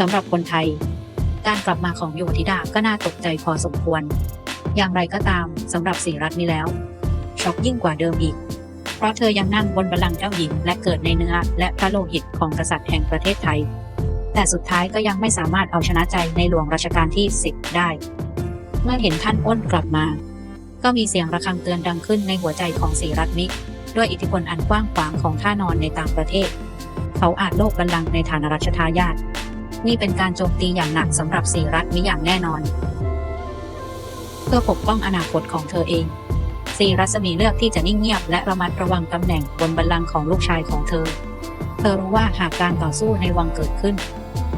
สำหรับคนไทย การกลับมาของโยธิดาก็น่าตกใจพอสมควร อย่างไรก็ตามสำหรับสีรัตน์นี้แล้ว ช็อกยิ่งกว่าเดิมอีก เพราะเธอยังนั่งบนบัลลังก์เจ้าหญิงและเกิดในเนื้อและพระโลหิตของกษัตริย์แห่งประเทศไทย แต่สุดท้ายก็ยังไม่สามารถเอาชนะใจในหลวงรัชกาลที่10ได้ เมื่อเห็นท่านอ้นกลับมา ก็มีเสียงระฆังเตือนดังขึ้นในหัวใจของสีรัตน์มิด้วยอิทธิพลอันกว้างขวางของท่านอนในต่างประเทศ เขาอาจโลกบัลลังก์ในฐานะรัชทายาท นี่เป็นการโจมตีอย่างหนักสำหรับสีรัฐมิอย่างแน่นอน เพื่อปกป้องอนาคตของเธอเองสีรัศมีเลือกที่จะนิ่งเงียบและระมัดระวังตำแหน่งบนบัลลังก์ของลูกชายของเธอ เธอรู้ว่าหากการต่อสู้ในวังเกิดขึ้น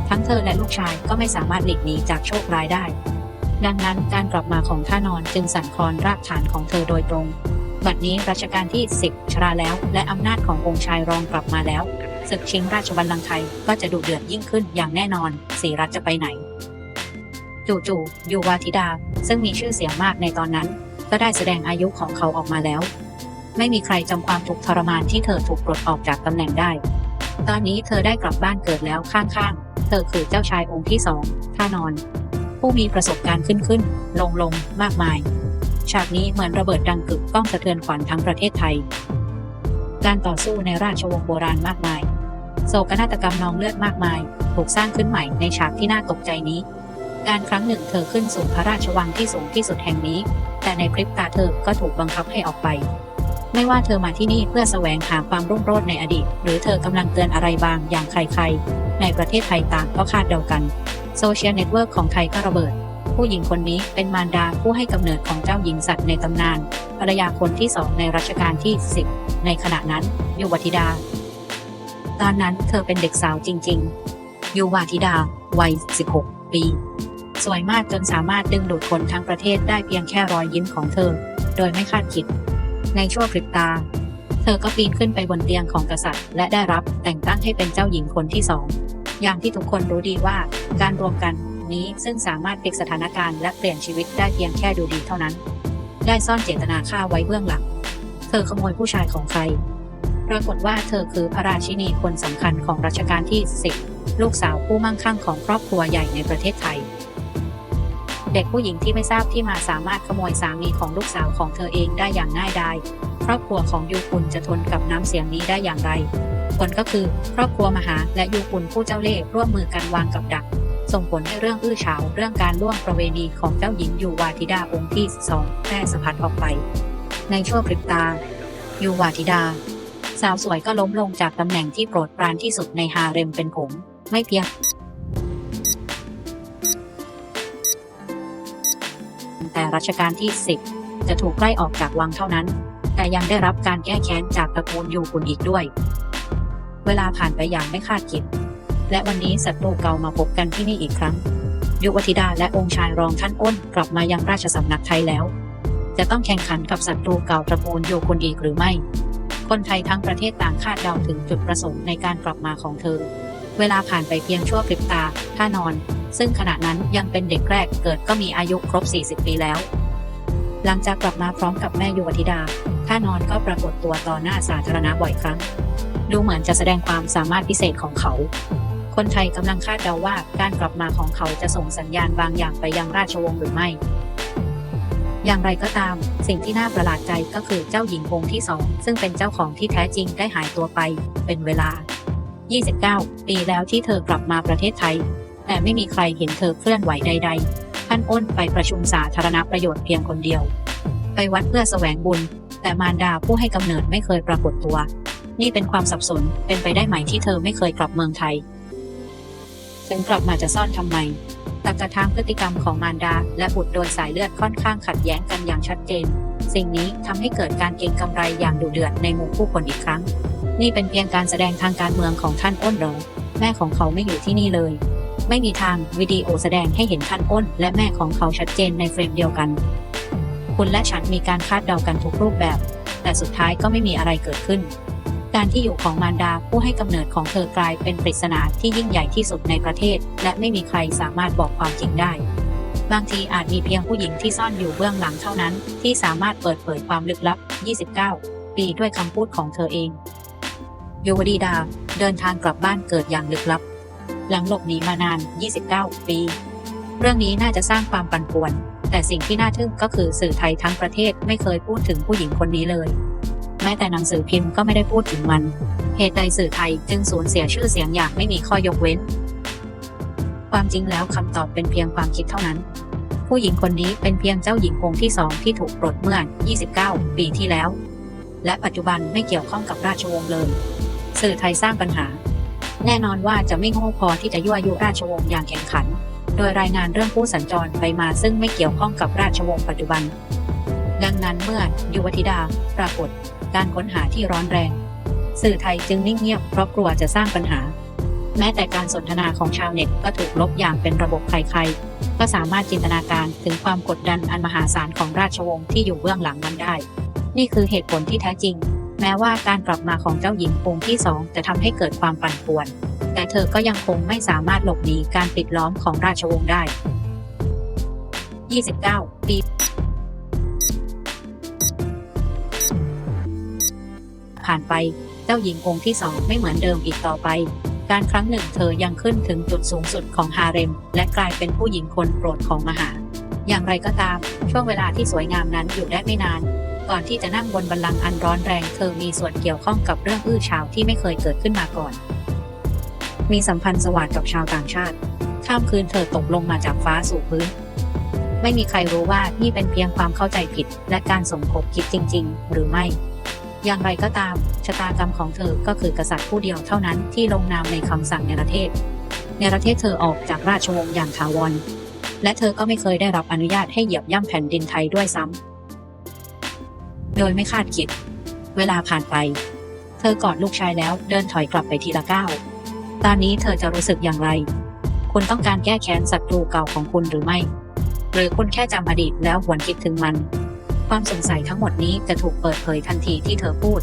ทั้งเธอและลูกชายก็ไม่สามารถหลีกหนีจากโชคร้ายได้ ดังนั้นการกลับมาของท่านอนจึงสั่นคลอนรากฐานของเธอโดยตรง บัดนี้รัชกาลที่ 10 ชราแล้ว และอำนาจขององค์ชายรองกลับมาแล้ว ศึกชิงราชบัลลังก์ไทยก็จะดุเดือดยิ่งขึ้นอย่างแน่นอนสีรัฐจะไปไหน จู่ๆยูวาธิดา ซึ่งมีชื่อเสียงมากในตอนนั้น ก็ได้แสดงอายุของเขาออกมาแล้ว ไม่มีใครจำความทุกข์ทรมานที่เธอถูกปลดออกจากตำแหน่งได้ ตอนนี้เธอได้กลับบ้านเกิดแล้วข้างๆ เธอคือเจ้าชายองค์ที่สองท่านอน ผู้มีประสบการณ์ขึ้นขึ้นลงลงๆมากมายฉากนี้เหมือนระเบิดดังกึกก้องสะเทือนขวัญทั้งประเทศไทย การต่อสู้ในราชวงศ์โบราณมากมาย โศกนาฏกรรมนองเลือดมากมาย ถูกสร้างขึ้นใหม่ในฉากที่น่าตกใจนี้ การครั้งหนึ่งเธอขึ้นสู่พระราชวังที่สูงที่สุดแห่งนี้ แต่ในพริบตาเธอก็ถูกบังคับให้ออกไป ไม่ว่าเธอมาที่นี่เพื่อแสวงหาความรุ่งโรจน์ในอดีต หรือเธอกำลังเตือนอะไรบางอย่างใครๆ ในประเทศไทยต่างก็คาดเดากันโซเชียลเน็ตเวิร์กของไทยก็ระเบิด ผู้หญิงคนนี้เป็นมารดาผู้ให้กำเนิดของเจ้าหญิงสัตว์ในตำนานภรรยาคนที่สองในรัชกาลที่ 10 ในขณะนั้นยุวธิดา ตอนนั้นเธอเป็นเด็กสาวจริงๆ ยูวาธิดา วัย 16 ปี สวยมากจนสามารถดึงดูดคนทั้งประเทศได้เพียงแค่รอยยิ้มของเธอ โดยไม่คาดคิด ในช่วงพริบตา เธอก็ปีนขึ้นไปบนเตียงของกษัตริย์ และได้รับแต่งตั้งให้เป็นเจ้าหญิงคนที่สอง อย่างที่ทุกคนรู้ดีว่าการรวมกันนี้ซึ่งสามารถพลิกสถานการณ์และเปลี่ยนชีวิตได้เพียงแค่ดูดีเท่านั้น ได้ซ่อนเจตนาฆ่าไว้เบื้องหลัง เธอขโมยผู้ชายของใคร ปรากฏว่าเธอคือพระราชินีคนสำคัญของรัชกาลที่10ลูกสาวผู้มั่งคั่งของครอบครัวใหญ่ในประเทศไทย เด็กผู้หญิงที่ไม่ทราบที่มาสามารถขโมยสามีของลูกสาวของเธอเองได้อย่างง่ายดายครอบครัวของยูคุนจะทนกับน้ำเสียงนี้ได้อย่างไร ผลก็คือครอบครัวมหาและยูคุนผู้เจ้าเล่ห์ร่วมมือกันวางกับดัก ส่งผลให้เรื่องอื้อฉาวเรื่องการล่วงประเวณีของเจ้าหญิงยูวาธิดาองค์ที่สองแพร่สะพัดออกไป ในช่วงพริบตายูวาธิดา สาวสวยก็ล้มลงจากตำแหน่งที่โปรดปรานที่สุดในฮาเร็มเป็นผงไม่เพียงแต่รัชกาลที่ 10 จะถูกไล่ออกจากวังเท่านั้น แต่ยังได้รับการแก้แค้นจากตระกูลยูคุนอีกด้วย เวลาผ่านไปอย่างไม่คาดคิด และวันนี้ศัตรูเก่ามาพบกันที่นี่อีกครั้ง ยุวธิดาและองค์ชายรองท่านอ้นกลับมายังราชสำนักไทยแล้ว จะต้องแข่งขันกับศัตรูเก่าตระกูลยูคุนอีกหรือไม่ คนไทยทั้งประเทศต่างคาดเดาถึงจุดประสงค์ในการกลับมาของเธอ เวลาผ่านไปเพียงชั่วพริบตาท่านอน ซึ่งขณะนั้นยังเป็นเด็กแรกเกิดก็มีอายุครบ 40 ปีแล้ว หลังจากกลับมาพร้อมกับแม่ยุวธิดาท่านอนก็ปรากฏตัวต่อหน้าสาธารณะบ่อยครั้ง ดูเหมือนจะแสดงความสามารถพิเศษของเขา คนไทยกำลังคาดเดาว่าการกลับมาของเขาจะส่งสัญญาณบางอย่างไปยังราชวงศ์หรือไม่ อย่างไรก็ตาม สิ่งที่น่าประหลาดใจก็คือเจ้าหญิงองค์ที่สองซึ่งเป็นเจ้าของที่แท้จริงได้หายตัวไป เป็นเวลา 29 ปีแล้วที่เธอกลับมาประเทศไทย แต่ไม่มีใครเห็นเธอเคลื่อนไหวใด ๆ ท่านอ้นไปประชุมสาธารณประโยชน์เพียงคนเดียว ไปวัดเพื่อแสวงบุญ แต่มารดาผู้ให้กำเนิดไม่เคยปรากฏตัว นี่เป็นความสับสนเป็นไปได้ไหมที่เธอไม่เคยกลับเมืองไทย ถึงกลับมาจะซ่อนทำไม ตักกะทางพฤติกรรมของมารดา และบุตรโดยสายเลือดค่อนข้างขัดแย้งกันอย่างชัดเจน สิ่งนี้ทำให้เกิดการเก็งกำไรอย่างดุเดือดในหมู่ผู้คนอีกครั้ง นี่เป็นเพียงการแสดงทางการเมืองของท่านอ้นหรอแม่ของเขาไม่อยู่ที่นี่เลย ไม่มีทางวิดีโอแสดงให้เห็นท่านอ้น และแม่ของเขาชัดเจนในเฟรมเดียวกัน คุณและฉันมีการคาดเดากันทุกรูปแบบ แต่สุดท้ายก็ไม่มีอะไรเกิดขึ้น การที่อยู่ของมารดาผู้ให้กำเนิดของเธอกลายเป็นปริศนาที่ยิ่งใหญ่ที่สุดในประเทศ และไม่มีใครสามารถบอกความจริงได้ บางทีอาจมีเพียงผู้หญิงที่ซ่อนอยู่เบื้องหลังเท่านั้น ที่สามารถเปิดเผยความลึกลับ 29 ปีด้วยคำพูดของเธอเองยูวดีดาเดินทางกลับบ้านเกิดอย่างลึกลับ หลังหลบหนีมานาน 29 ปี เรื่องนี้น่าจะสร้างความปั่นป่วน แต่สิ่งที่น่าทึ่งก็คือสื่อไทยทั้งประเทศไม่เคยพูดถึงผู้หญิงคนนี้เลย แม้แต่หนังสือพิมพ์ก็ไม่ได้พูดถึงมัน เหตุใดสื่อไทยจึงสูญเสียชื่อเสียงอย่างไม่มีข้อยกเว้น ความจริงแล้วคำตอบเป็นเพียงความคิดเท่านั้น ผู้หญิงคนนี้เป็นเพียงเจ้าหญิงองค์ที่สองที่ถูกปลดเมื่อ 29 ปีที่แล้ว และปัจจุบันไม่เกี่ยวข้องกับราชวงศ์เลย สื่อไทยสร้างปัญหา แน่นอนว่าจะไม่โง่พอที่จะยั่วยุราชวงศ์อย่างแข่งขัน โดยรายงานเรื่องผู้สัญจรไปมาซึ่งไม่เกี่ยวข้องกับราชวงศ์ปัจจุบันดังนั้นเมื่อยุวธิดาปรากฏ การค้นหาที่ร้อนแรง สื่อไทยจึงนิ่งเงียบเพราะกลัวจะสร้างปัญหา แม้แต่การสนทนาของชาวเน็ตก็ถูกลบอย่างเป็นระบบใครๆ ก็สามารถจินตนาการถึงความกดดันอันมหาศาลของราชวงศ์ที่อยู่เบื้องหลังมันได้ นี่คือเหตุผลที่แท้จริง แม้ว่าการกลับมาของเจ้าหญิงองค์ที่สองจะทำให้เกิดความปั่นป่วน แต่เธอก็ยังคงไม่สามารถหลบหนีการปิดล้อมของราชวงศ์ได้ 29 ปี ผ่านไป เจ้าหญิงองค์ที่สองไม่เหมือนเดิมอีกต่อไป การครั้งหนึ่งเธอยังขึ้นถึงจุดสูงสุดของฮาเร็ม และกลายเป็นผู้หญิงคนโปรดของมหา อย่างไรก็ตาม ช่วงเวลาที่สวยงามนั้นอยู่ได้ไม่นาน ก่อนที่จะนั่งบนบัลลังก์อันร้อนแรง เธอมีส่วนเกี่ยวข้องกับเรื่องอื้อฉาวที่ไม่เคยเกิดขึ้นมาก่อน มีสัมพันธ์สวัสดกับชาวต่างชาติ ข้ามคืนเธอตกลงมาจากฟ้าสู่พื้นไม่มีใครรู้ว่านี่เป็นเพียงความเข้าใจผิด และการสมคบคิดจริง ๆ หรือไม่ อย่างไรก็ตาม ชะตากรรมของเธอก็คือกษัตริย์ผู้เดียวเท่านั้นที่ลงนามในคำสั่งในประเทศ ในประเทศเธอออกจากราชวงศ์อย่างถาวร และเธอก็ไม่เคยได้รับอนุญาตให้เหยียบย่ำแผ่นดินไทยด้วยซ้ำ โดยไม่คาดคิด เวลาผ่านไป เธอกอดลูกชายแล้วเดินถอยกลับไปทีละก้าว ตอนนี้เธอจะรู้สึกอย่างไร คุณต้องการแก้แค้นศัตรูเก่าของคุณหรือไม่ หรือคุณแค่จำอดีตแล้วหวนคิดถึงมัน ความสงสัยทั้งหมดนี้จะถูกเปิดเผยทันทีที่เธอพูด